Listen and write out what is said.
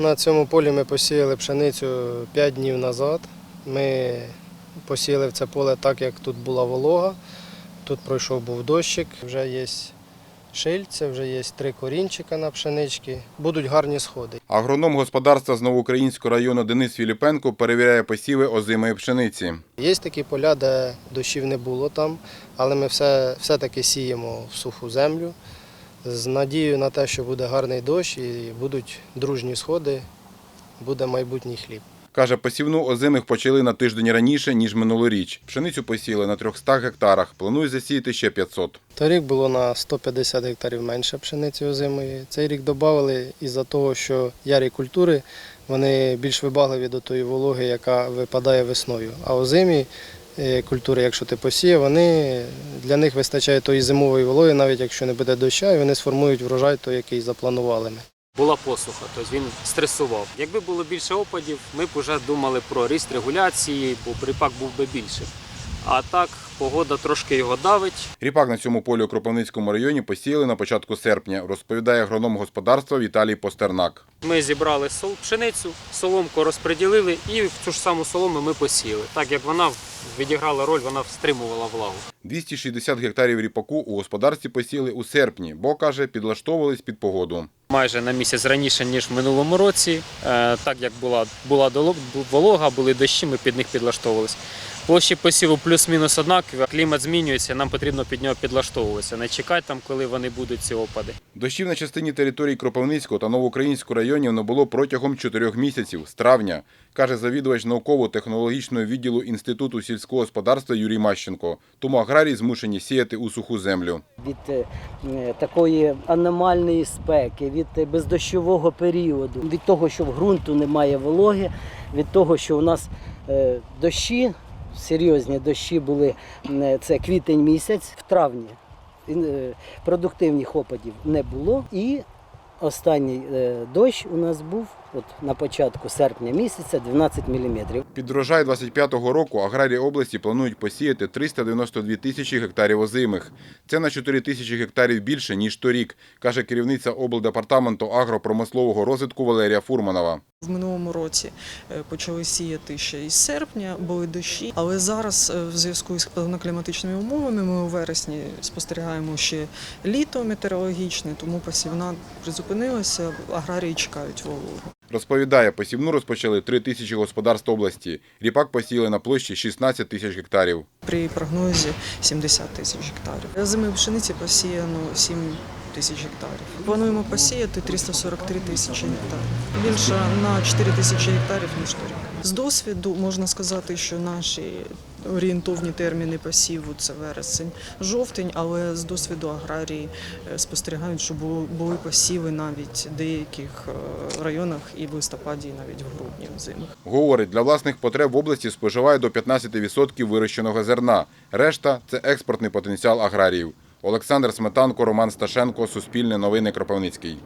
На цьому полі ми посіяли пшеницю 5 днів назад. Ми посіяли в це поле так, як тут була волога. Тут пройшов був дощик, вже є шильця, вже є три корінчика на пшенички. Будуть гарні сходи. Агроном господарства з Новоукраїнського району Денис Філіпенко перевіряє посіви озимої пшениці. Є такі поля, де дощів не було там, але ми все, все-таки сіємо в суху землю з надією на те, що буде гарний дощ і будуть дружні сходи, буде майбутній хліб. Каже, посівну озимих почали на тиждень раніше, ніж минулоріч. Пшеницю посіяли на 300 гектарах. Планують засіяти ще 500. Торік було на 150 гектарів менше пшениці озимої. Цей рік додали із-за того, що ярі культури вони більш вибагливі до тої вологи, яка випадає весною. А озимі культури, якщо ти посіє, вони для них вистачає тої зимової вологи, навіть якщо не буде доща, і вони сформують врожай той, який запланували ми. була посуха, тобто він стресував. Якби було більше опадів, ми б вже думали про ріст регуляції, бо припак був би більший. А так, погода трошки його давить. Ріпак на цьому полі у Кропивницькому районі посіяли на початку серпня, розповідає агроном господарства Віталій Постернак. Ми зібрали сол, пшеницю, соломку розподілили і в цю ж саму солому ми посіяли. Так як вона відіграла роль, вона стримувала влагу. 260 гектарів ріпаку у господарстві посіяли у серпні, бо, каже, підлаштовувались під погоду. Майже на місяць раніше, ніж в минулому році. Е, Так як була, була волога, були дощі, ми під них підлаштовувалися. Площі посіву плюс-мінус однакові, клімат змінюється, нам потрібно під нього підлаштовуватися. Не чекати там, коли вони будуть ці опади. Дощів на частині території Кропивницького та Новоукраїнського районів не було протягом чотирьох місяців з травня, каже завідувач науково-технологічного відділу Інституту сільського господарства Юрій Мащенко. Тому аграрії змушені сіяти у суху землю. від е, такої аномальної спеки, від е, бездощового періоду, від того, що в ґрунту немає вологи, від того, що у нас е, дощі, серйозні дощі були е, це квітень місяць, в травні е, продуктивних опадів не було. І останній е, дощ у нас був от на початку серпня місяця 12 мм. Під врожай 25-го року аграрії області планують посіяти 392 тисячі гектарів озимих. Це на 4 тисячі гектарів більше, ніж торік, каже керівниця облдепартаменту агропромислового розвитку Валерія Фурманова. В минулому році е, почали сіяти ще із серпня, були дощі. Але зараз, е, в зв'язку з певнокліматичними умовами, ми у вересні спостерігаємо ще літо метеорологічне, тому посівна призупинилася, аграрії чекають вологу. Розповідає, посівну розпочали 3 тисячі господарств області. Ріпак посіяли на площі 16 тисяч гектарів. При прогнозі 70 тисяч гектарів. Зими пшениці посіяно 7 тисяч гектарів. Плануємо посіяти 343 тисячі гектарів. Більше на 4 тисячі гектарів, ніж торік. З досвіду можна сказати, що наші орієнтовні терміни посіву це вересень, жовтень, але з досвіду аграрії е, спостерігають, що бу- були посіви навіть в деяких е, районах і в листопаді, і навіть в грудні озимих. Говорить, для власних потреб в області споживає до 15% вирощеного зерна. Решта – це експортний потенціал аграріїв. Олександр Сметанко, Роман Сташенко, Суспільне новини Кропивницький.